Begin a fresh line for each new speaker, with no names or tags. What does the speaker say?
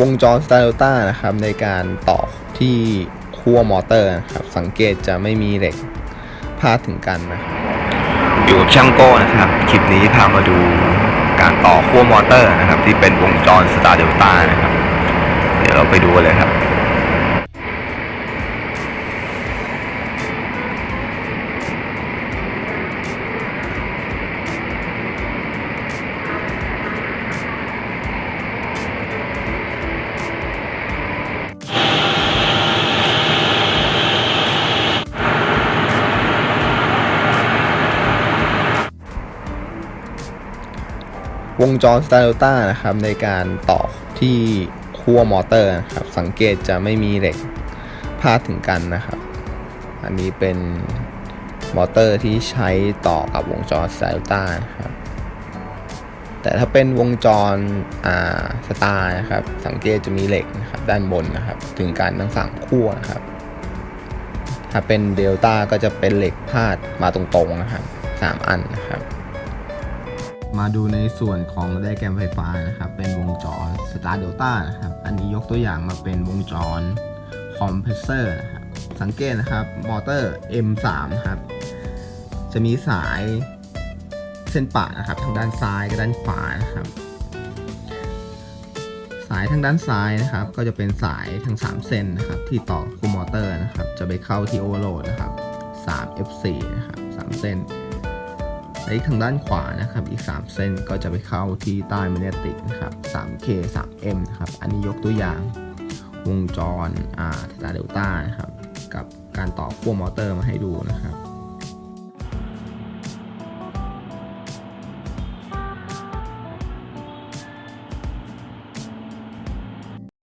วงจรสตาร์โต้านะครับในการต่อที่ขั้วมอเตอร์นะครับสังเกตจะไม่มีเหล็กพาดถึงกันนะครับ
อยู่กับช่างโก้นะครับ คลิปนี้พามาดูการต่อขั้วมอเตอร์นะครับ ที่เป็นวงจรสตาร์เดลต้านะครับ เดี๋ยวเราไปดูเลยครับ
วงจรสตาร์โต้านะครับในการต่อที่ขั้วมอเตอร์นะครับสังเกตจะไม่มีเหล็กพาดถึงกันนะครับ อันนี้เป็นมอเตอร์ที่ใช้ต่อกับวงจรสตาร์โต้านะครับแต่ถ้าเป็นวงจรอ่าสตาร์นะครับสังเกตจะมีเหล็กนะครับด้านบนนะครับถึงกันทั้งสามขั้วนะครับถ้าเป็นเดลต้าก็จะเป็นเหล็กพาดมาตรงๆนะครับสามอันนะครับ มาดูในส่วนของไดแกรมไฟฟ้านะครับ เป็นวงจร Star Delta นะครับ อันนี้ยกตัวอย่างมาเป็นวงจรคอมเพรสเซอร์นะครับ สังเกตนะครับ มอเตอร์ M3 นะครับ จะมีสายเส้นปะนะครับ ทางด้านซ้ายกับด้านขวานะครับ สายทางด้านซ้ายนะครับ ก็จะเป็นสายทั้ง 3 เส้นนะครับ ที่ต่อคูมอเตอร์นะครับ จะไปเข้าที่โอเวอร์โหลดนะครับ 3 F4 นะครับ 3 เส้น และอีกทางด้านขวานะครับ อีก 3 เส้นก็จะไปเข้าที่ใต้แมเนติกนะครับ 3K 3M นะครับ อันนี้ยกตัวอย่างวงจรอ่าเทตาเดลต้านะครับ กับการต่อขั้วมอเตอร์มาให้ดูนะครับ